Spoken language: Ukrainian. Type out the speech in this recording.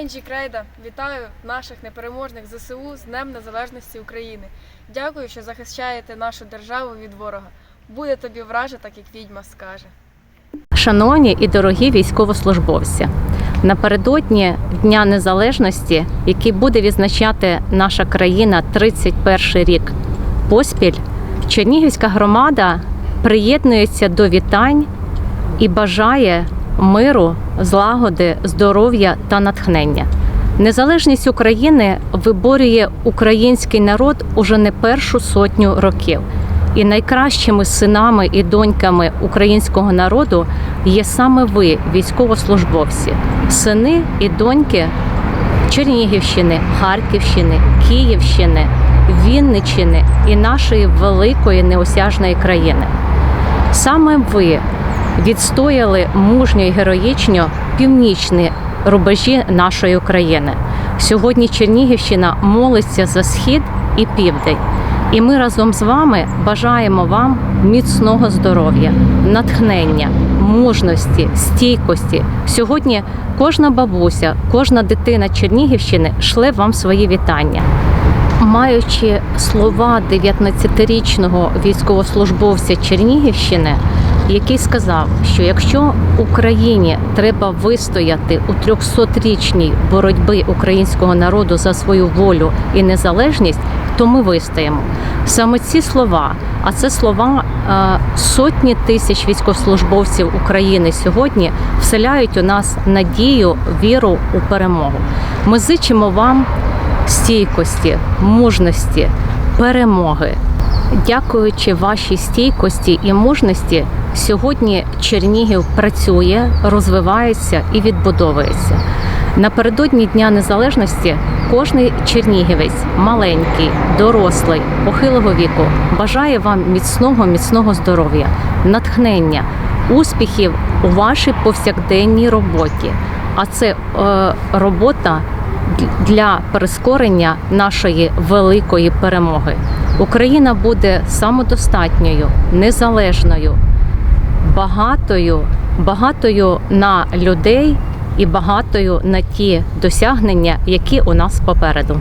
Енджі Крейда. Вітаю наших непереможних ЗСУ з Днем Незалежності України. Дякую, що захищаєте нашу державу від ворога. Буде тобі враже, так як відьма скаже. Шановні і дорогі військовослужбовці, напередодні Дня Незалежності, який буде відзначати наша країна 31 рік поспіль, Чернігівська громада приєднується до вітань і бажає миру, злагоди, здоров'я та натхнення. Незалежність України виборює український народ уже не першу сотню років. І найкращими синами і доньками українського народу є саме ви, військовослужбовці, сини і доньки Чернігівщини, Харківщини, Київщини, Вінниччини і нашої великої неосяжної країни. Саме ви відстояли мужньо і героїчно північні рубежі нашої України. Сьогодні Чернігівщина молиться за схід і південь. І ми разом з вами бажаємо вам міцного здоров'я, натхнення, мужності, стійкості. Сьогодні кожна бабуся, кожна дитина Чернігівщини шле вам свої вітання. Маючи слова 19-річного військовослужбовця Чернігівщини, який сказав, що якщо Україні треба вистояти у 300-річній боротьбі українського народу за свою волю і незалежність, то ми вистоїмо. Саме ці слова, а це слова е, сотні тисяч військовослужбовців України сьогодні вселяють у нас надію, віру у перемогу. Ми зичимо вам стійкості, мужності, перемоги. Дякуючи вашій стійкості і мужності, сьогодні Чернігів працює, розвивається і відбудовується. Напередодні Дня Незалежності кожний чернігівець, маленький, дорослий, похилого віку, бажає вам міцного, міцного здоров'я, натхнення, успіхів у вашій повсякденній роботі. А це е, робота для прискорення нашої великої перемоги. Україна буде самодостатньою, незалежною, багатою, багатою на людей і багатою на ті досягнення, які у нас попереду.